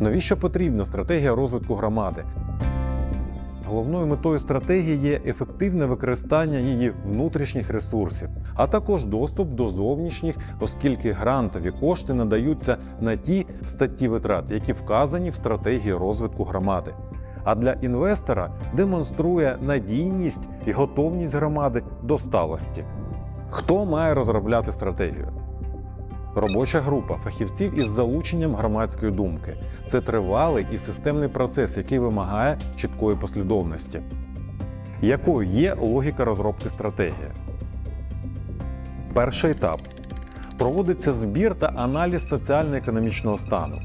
Навіщо потрібна стратегія розвитку громади? Головною метою стратегії є ефективне використання її внутрішніх ресурсів, а також доступ до зовнішніх, оскільки грантові кошти надаються на ті статті витрат, які вказані в стратегії розвитку громади. А для інвестора демонструє надійність і готовність громади до сталості. Хто має розробляти стратегію? Робоча група фахівців із залученням громадської думки. Це тривалий і системний процес, який вимагає чіткої послідовності. Якою є логіка розробки стратегії? Перший етап проводиться збір та аналіз соціально-економічного стану.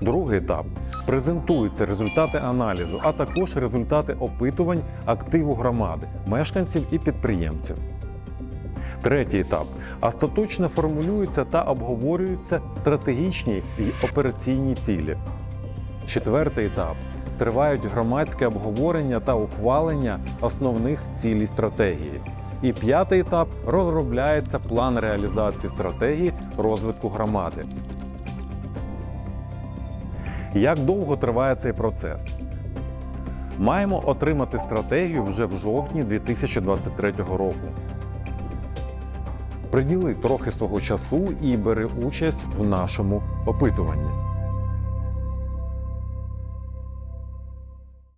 Другий етап презентуються результати аналізу, а також результати опитувань активу громади, мешканців і підприємців. Третій етап остаточно формулюються та обговорюються стратегічні і операційні цілі. Четвертий етап тривають громадське обговорення та ухвалення основних цілей стратегії. І п'ятий етап розробляється план реалізації стратегії розвитку громади. Як довго триває цей процес? Маємо отримати стратегію вже в жовтні 2023 року. Приділи трохи свого часу і бери участь в нашому опитуванні.